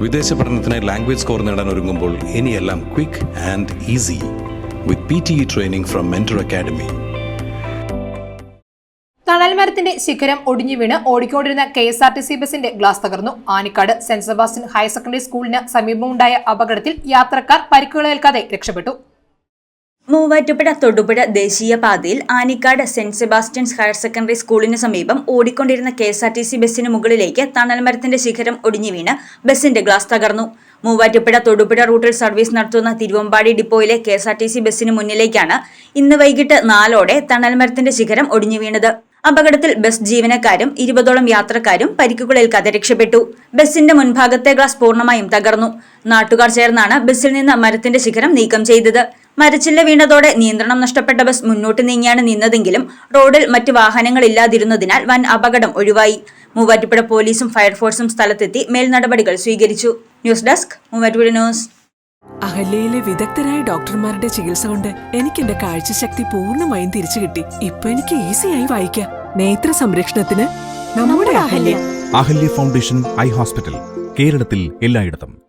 വിദേശ പഠനത്തിന് language score നേടാൻ ഒരുങ്ങുമ്പോൾ ഇനിയെല്ലാം quick and easy with P T training from mentor academy തണൽമരത്തിന്റെ ശിഖരം ഒടിഞ്ഞു വീണ് ഓടിക്കൊണ്ടിരുന്ന K S R T C ബസിന്റെ ഗ്ലാസ് തകർന്നു. Anikkad saint Sebastian higher secondary സ്കൂളിന് സമീപമുണ്ടായ അപകടത്തിൽ യാത്രക്കാർ പരിക്കുകളേൽക്കാതെ രക്ഷപ്പെട്ടു. മൂവാറ്റുപുഴ തൊടുപുഴ ദേശീയപാതയിൽ Anikkad saint Sebastian's higher secondary സ്കൂളിന് സമീപം ഓടിക്കൊണ്ടിരുന്ന K S R T C ബസ്സിന് മുകളിലേക്ക് തണൽമരത്തിന്റെ ശിഖരം ഒടിഞ്ഞു വീണ് ബസിന്റെ ഗ്ലാസ് തകർന്നു. മൂവാറ്റുപുഴ തൊടുപുഴ റൂട്ടിൽ സർവീസ് നടത്തുന്ന Thiruvambady ഡിപ്പോയിലെ K S R T C ബസ്സിന് മുന്നിലേക്കാണ് ഇന്ന് വൈകിട്ട് നാലോടെ തണൽമരത്തിന്റെ ശിഖരം ഒടിഞ്ഞു വീണത്. അപകടത്തിൽ ബസ് ജീവനക്കാരും ഇരുപതോളം യാത്രക്കാരും പരിക്കുകളേൽക്കാതെ രക്ഷപ്പെട്ടു. ബസിന്റെ മുൻഭാഗത്തെ ഗ്ലാസ് പൂർണമായും തകർന്നു. നാട്ടുകാർ ചേർന്നാണ് ബസ്സിൽ നിന്ന് മരത്തിന്റെ ശിഖരം നീക്കം ചെയ്തത്. മരച്ചില്ല വീണതോടെ നിയന്ത്രണം നഷ്ടപ്പെട്ട ബസ് മുന്നോട്ട് നീങ്ങിയാണ് നിന്നതെങ്കിലും റോഡിൽ മറ്റ് വാഹനങ്ങളില്ലാതിരുന്നതിനാൽ വൻ അപകടം ഒഴിവായി. മൂവാറ്റുപുഴ പോലീസും ഫയർഫോഴ്സും സ്ഥലത്തെത്തി മേൽ നടപടികൾ സ്വീകരിച്ചു. News desk Muvattupuzha news. അഹല്യയിലെ വിദഗ്ധരായ ഡോക്ടർമാരുടെ ചികിത്സ കൊണ്ട് എനിക്ക് എന്റെ കാഴ്ചശക്തി പൂർണമായും തിരിച്ചു കിട്ടി. ഇപ്പൊ എനിക്ക് ഈസിയായി വായിക്കാം. നേത്ര സംരക്ഷണത്തിന് നമ്മുടെ Ahalya. Ahalya foundation eye hospital കേരളത്തിൽ എല്ലായിടത്തും.